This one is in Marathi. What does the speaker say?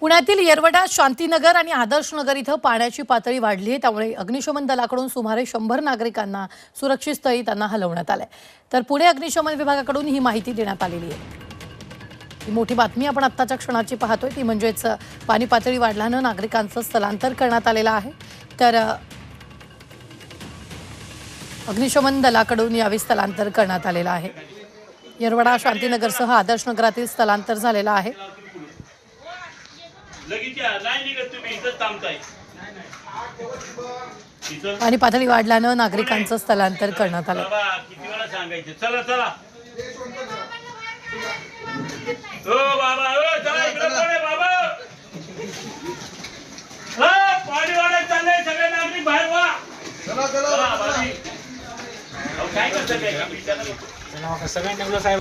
पुण्यातील येरवडा शांतीनगर आणि आदर्शनगर इथं पाण्याची पातळी वाढली आहे. त्यामुळे अग्निशमन दलाकडून सुमारे शंभर नागरिकांना सुरक्षित स्थळी त्यांना हलवण्यात आलंय. तर पुणे अग्निशमन विभागाकडून ही माहिती देण्यात आलेली आहे. ही मोठी बातमी आपण आत्ताच्या क्षणाची पाहतोय. ती म्हणजेच पाणी पातळी वाढल्यानं नागरिकांचं स्थलांतर करण्यात आलेलं आहे. तर अग्निशमन दलाकडून यावेळी स्थलांतर करण्यात आलेलं आहे. येरवडा शांतीनगरसह आदर्शनगरातील स्थलांतर झालेलं आहे. लगेच या. नाही निघत तुम्ही. इथंच थांबताय. इथं पाणी पातळी वाढल्यानं नागरिकांचं स्थलांतर करण्यात आलं. बाबा किती वेळा सांगायचं? चला चला. हो बाबा हो चला इकडे कोण आहे बाबा? हो, पाणी वाढत चाललंय सगळे नागरिक बाहेर वा. चला बाजी. अहो, काय करता काय? विचारा नको. सगळ्यांनी साहेब.